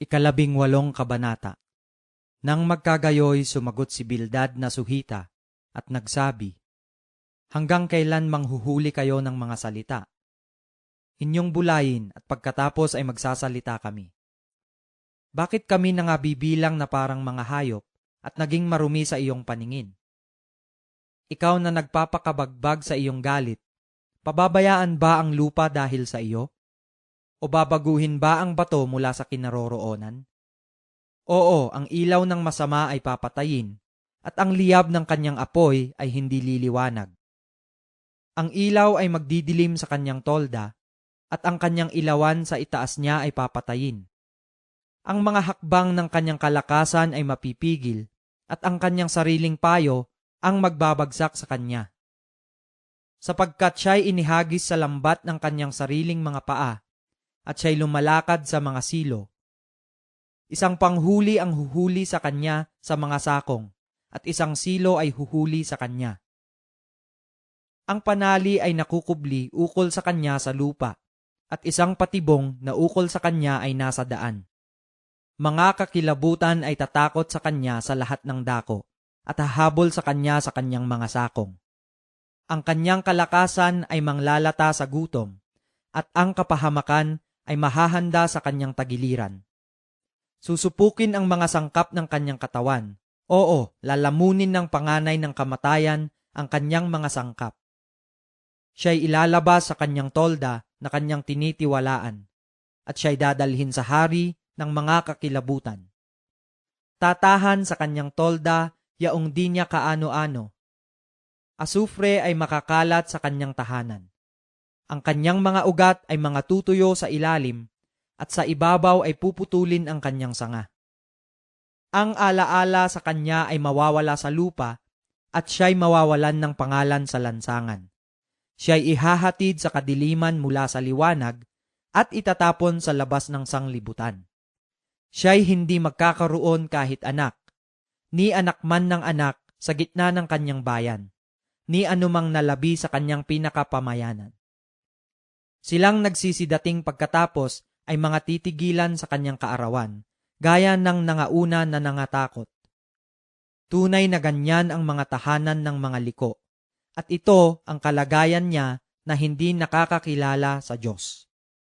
Ikalabing walong kabanata. Nang magkagayoy, sumagot si Bildad na suhita at nagsabi, Hanggang kailan manghuhuli kayo ng mga salita? Inyong bulayin at pagkatapos ay magsasalita kami. Bakit kami nangabibilang na parang mga hayop at naging marumi sa iyong paningin? Ikaw na nagpapakabagbag sa iyong galit, pababayaan ba ang lupa dahil sa iyo? O babaguhin ba ang bato mula sa kinaroroonan? Oo, ang ilaw ng masama ay papatayin, at ang liyab ng kanyang apoy ay hindi liliwanag. Ang ilaw ay magdidilim sa kanyang tolda, at ang kanyang ilawan sa itaas niya ay papatayin. Ang mga hakbang ng kanyang kalakasan ay mapipigil, at ang kanyang sariling payo ang magbabagsak sa kanya. Sapagkat siya'y inihagis sa lambat ng kanyang sariling mga paa, at siya'y lumalakad sa mga silo. Isang panghuli ang huhuli sa kanya sa mga sakong, at isang silo ay huhuli sa kanya. Ang panali ay nakukubli ukol sa kanya sa lupa, at isang patibong na ukol sa kanya ay nasa daan. Mga kakilabutan ay tatakot sa kanya sa lahat ng dako, at hahabol sa kanya sa kanyang mga sakong. Ang kanyang kalakasan ay manglalata sa gutom, at ang kapahamakan ay mahahanda sa kanyang tagiliran. Susupukin ang mga sangkap ng kanyang katawan. Oo, lalamunin ng panganay ng kamatayan ang kanyang mga sangkap. Siya'y ilalabas sa kanyang tolda na kanyang tinitiwalaan, at siya'y dadalhin sa hari ng mga kakilabutan. Tatahan sa kanyang tolda yaong di niya kaano-ano. Asufre ay makakalat sa kanyang tahanan. Ang kanyang mga ugat ay mga tutuyo sa ilalim, at sa ibabaw ay puputulin ang kanyang sanga. Ang alaala sa kanya ay mawawala sa lupa, at siya'y mawawalan ng pangalan sa lansangan. Siya'y ihahatid sa kadiliman mula sa liwanag, at itatapon sa labas ng sanglibutan. Siya'y hindi magkakaroon kahit anak, ni anak man ng anak sa gitna ng kanyang bayan, ni anumang nalabi sa kanyang pinakapamayanan. Silang nagsisidating pagkatapos ay mga titigilan sa kanyang kaarawan, gaya ng nangauna na nangatakot. Tunay na ganyan ang mga tahanan ng mga liko, at ito ang kalagayan niya na hindi nakakakilala sa Diyos.